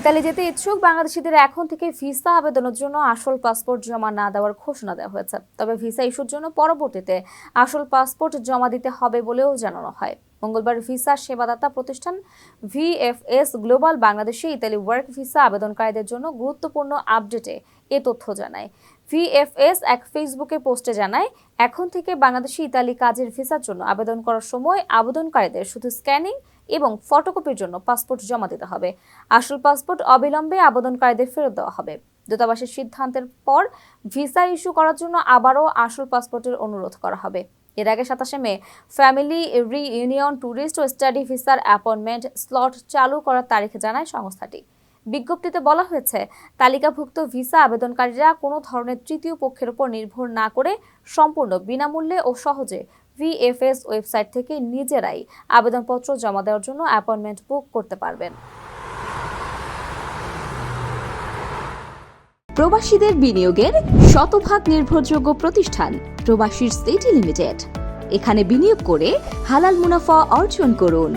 Italy যেতে ইচ্ছুক, বাংলাদেশিদের এখন থেকে ভিসা আবেদনের জন্য আসল পাসপোর্ট জমা না দেওয়ার ঘোষণা দেওয়া হয়েছে। তবে ভিসা ইস্যুর জন্য পরবর্তীতে আসল পাসপোর্ট জমা দিতে হবে বলেও জানানো হয়। মঙ্গলবার ভিসা সেবাদাতা প্রতিষ্ঠান ভিএফএস গ্লোবাল বাংলাদেশে ইতালি ওয়ার্ক ভিসা আবেদনকারীদের জন্য গুরুত্বপূর্ণ আপডেটে এ তথ্য জানায়। ভিএফএস এক ফেসবুকে পোস্টে জানায়, এখন থেকে বাংলাদেশি ইতালি কাজের ভিসার জন্য আবেদন করার সময় আবেদনকারীদের শুধু স্ক্যানিং এবং ফটোকপির জন্য পাসপোর্ট জমা দিতে হবে। আসল পাসপোর্ট অবিলম্বে আবেদনকারীদের ফেরত দেওয়া হবে। দূতাবাসের সিদ্ধান্তের পর ভিসা ইস্যু করার জন্য আবারও আসল পাসপোর্টের অনুরোধ করা হবে। এর আগে সাতাশে মে ফ্যামিলি রিইউনিয়ন ট্যুরিস্ট ও স্টাডি ভিসার অ্যাপয়েন্টমেন্ট স্লট চালু করার তারিখ জানায় সংস্থাটি। বিজ্ঞপ্তিতে বলা হয়েছে, তালিকাভুক্ত ভিসা আবেদনকারীরা কোনো ধরনের তৃতীয় পক্ষের উপর নির্ভর না করে সম্পূর্ণ বিনামূল্যে ও সহজে ভিএফএস ওয়েবসাইট থেকে নিজেরাই আবেদনপত্র জমা দেওয়ার জন্য অ্যাপয়েন্টমেন্ট বুক করতে পারবেন। প্রবাসীদের বিনিয়োগের শতভাগ নির্ভরযোগ্য প্রতিষ্ঠান প্রবাসীর সিটি লিমিটেড। এখানে বিনিয়োগ করে হালাল মুনাফা অর্জন করুন।